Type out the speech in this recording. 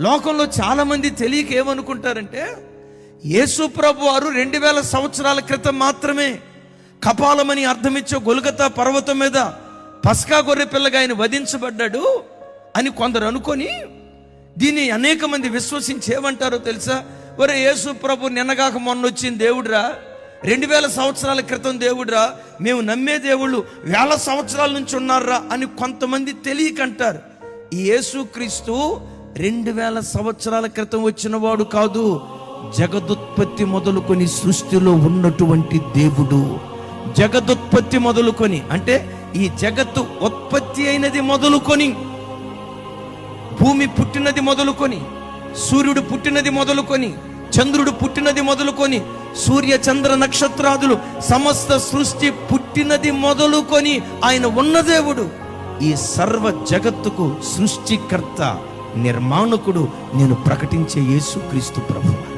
లోకంలో చాలామంది తెలియక ఏమనుకుంటారంటే యేసు ప్రభు వారు రెండు వేల సంవత్సరాల క్రితం మాత్రమే కపాలమని అర్థమిచ్చే గొలుగతా పర్వతం మీద పస్కా గొర్రె పిల్లగా ఆయన వధించబడ్డాడు అని కొందరు అనుకొని దీన్ని అనేక మంది విశ్వసించి ఏమంటారో తెలుసా? ఒరే యేసు ప్రభు నిన్నగాక మొన్న వచ్చిన దేవుడురా రెండు వేల సంవత్సరాల క్రితం దేవుడురా మేము నమ్మే దేవుళ్ళు వేల సంవత్సరాల నుంచి ఉన్నారా అని కొంతమంది తెలియకంటారు. ఈ యేసుక్రీస్తు రెండు వేల సంవత్సరాల క్రితం వచ్చిన వాడు కాదు. జగదుత్పత్తి మొదలుకొని సృష్టిలో ఉన్నటువంటి దేవుడు. జగదుత్పత్తి మొదలుకొని అంటే ఈ జగత్తు ఉత్పత్తి అయినది మొదలుకొని భూమి పుట్టినది మొదలుకొని సూర్యుడు పుట్టినది మొదలుకొని చంద్రుడు పుట్టినది మొదలుకొని సూర్య చంద్ర నక్షత్రాదులు సమస్త సృష్టి పుట్టినది మొదలుకొని ఆయన ఉన్న దేవుడు. ఈ సర్వ జగత్తుకు సృష్టికర్త. నిర్మాణకుడు నేను ప్రకటించే యేసుక్రీస్తు ప్రభు.